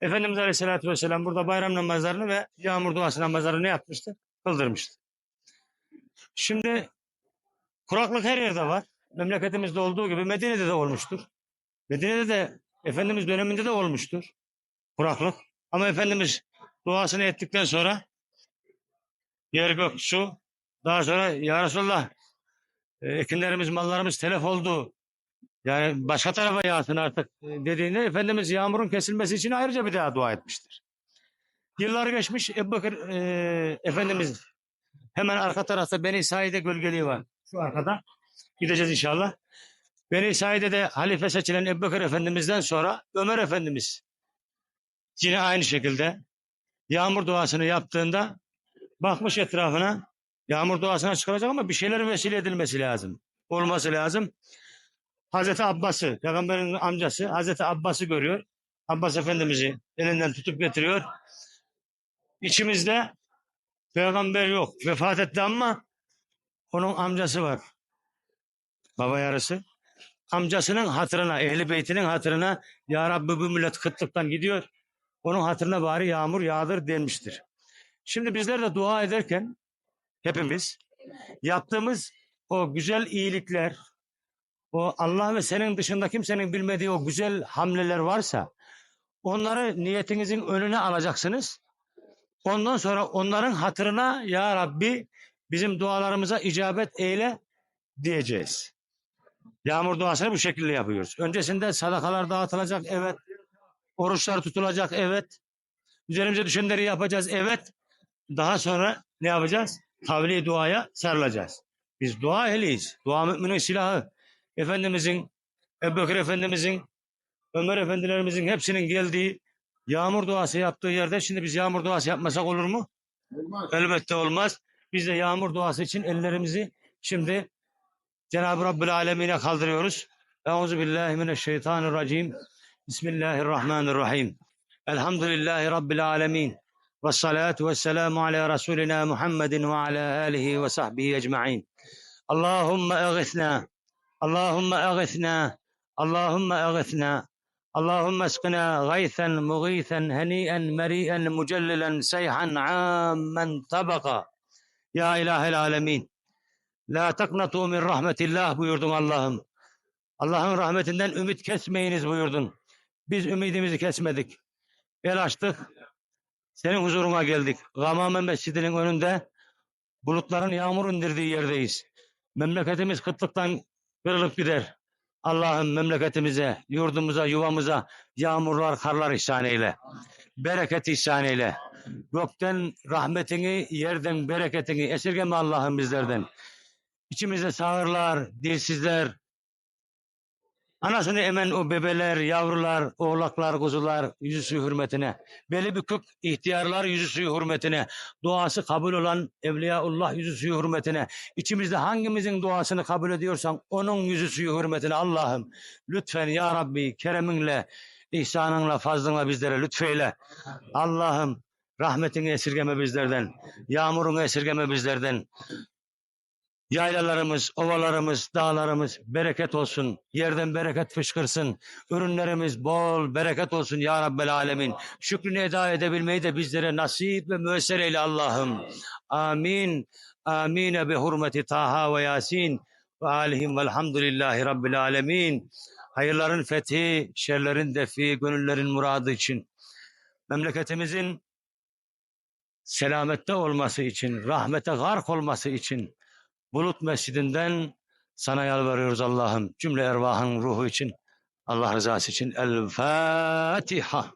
Efendimiz Aleyhisselatü Vesselam burada bayram namazlarını ve yağmur duası namazlarını yapmıştı? Kıldırmıştı. Şimdi kuraklık her yerde var. Memleketimizde olduğu gibi Medine'de de olmuştur. Medine'de de Efendimiz döneminde de olmuştur. Kuraklık. Ama Efendimiz duasını ettikten sonra yer gök su daha sonra ya Resulallah e, ekinlerimiz mallarımız telef oldu. Yani başka tarafa yağsın artık e, dediğinde Efendimiz yağmurun kesilmesi için ayrıca bir daha dua etmiştir. Yıllar geçmiş Ebu Bekir e, Efendimiz hemen arka tarafta Beni Said'e gölgeliği var. Şu arkada. Gideceğiz inşallah. Beni Said'e de halife seçilen Ebu Bekir Efendimiz'den sonra Ömer Efendimiz yine aynı şekilde yağmur duasını yaptığında bakmış etrafına yağmur duasına çıkaracak ama bir şeyler vesile edilmesi lazım. Olması lazım. Hazreti Abbas'ı, peygamberin amcası Hazreti Abbas'ı görüyor. Abbas Efendimiz'i elinden tutup getiriyor. İçimizde peygamber yok. Vefat etti ama onun amcası var. Baba yarısı. Amcasının hatırına, ehli beytinin hatırına Ya Rabbi bu millet kıtlıktan gidiyor. Onun hatırına bari yağmur yağdır denmiştir. Şimdi bizler de dua ederken hepimiz yaptığımız o güzel iyilikler, o Allah ve senin dışında kimsenin bilmediği o güzel hamleler varsa onları niyetinizin önüne alacaksınız. Ondan sonra onların hatırına ya Rabbi bizim dualarımıza icabet eyle diyeceğiz. Yağmur duasını bu şekilde yapıyoruz. Öncesinde sadakalar dağıtılacak evet. Oruçlar tutulacak evet. Üzerimize düşenleri yapacağız evet. Daha sonra ne yapacağız? Tavli duaya sarılacağız. Biz dua ehliyiz. Dua müminin silahı. Efendimizin, Ebu Bekir Efendimizin, Ömer Efendilerimizin hepsinin geldiği yağmur duası yaptığı yerde şimdi biz yağmur duası yapmasak olur mu? Olmaz. Elbette olmaz. Biz de yağmur duası için ellerimizi şimdi Cenab-ı Rabbül Alemin'e kaldırıyoruz. Euzu billahi mineşşeytanirracim. Bismillahirrahmanirrahim. Elhamdülillahi Rabbil alemin. Ve salatu ve selamu ala Resulina Muhammedin ve ala alihi ve sahbihi ecma'in. Allahümme eğithna. Allahümme ağıfna, Allahümme ağıfna, Allahümme eskina gaythen, muğithen, heniyen, meriyen, mücellilen, seyhan, ammen, tabaka. Ya ilahel alemin. La taknatu min rahmetillah buyurdun Allah'ım. Allah'ın rahmetinden ümit kesmeyiniz buyurdun. Biz ümidimizi kesmedik. El açtık. Senin huzuruna geldik. Gamamen Mescidi'nin önünde bulutların yağmur indirdiği yerdeyiz. Memleketimiz kıtlıktan kırılıp gider. Allah'ım memleketimize, yurdumuza, yuvamıza yağmurlar, karlar ihsan eyle. Bereket ihsan eyle. Gökten rahmetini, yerden bereketini esirgeme Allah'ım bizlerden. İçimizde sağırlar, dilsizler, anasını emen o bebeler, yavrular, oğlaklar, kuzular yüzüsü hürmetine, beli bükük ihtiyarlar yüzüsü hürmetine, duası kabul olan Evliyaullah yüzüsü hürmetine, içimizde hangimizin duasını kabul ediyorsan onun yüzüsü hürmetine Allah'ım lütfen ya Rabbi kereminle, ihsanınla, fazlınla bizlere lütfeyle. Allah'ım rahmetini esirgeme bizlerden, yağmurunu esirgeme bizlerden. Yaylalarımız, ovalarımız, dağlarımız bereket olsun. Yerden bereket fışkırsın. Ürünlerimiz bol bereket olsun ya Rabbel Alemin. Şükrünü eda edebilmeyi de bizlere nasip ve müesser eyle Allah'ım. Amin. Amine bi hurmeti Taha ve Yasin ve alihim velhamdülillahi Rabbil Alemin. Hayırların fethi, şerlerin defi, gönüllerin muradı için. Memleketimizin selamette olması için, rahmete gark olması için Bulut Mescidinden sana yalvarıyoruz Allah'ım. Cümle ervahın ruhu için, Allah rızası için. El Fatiha.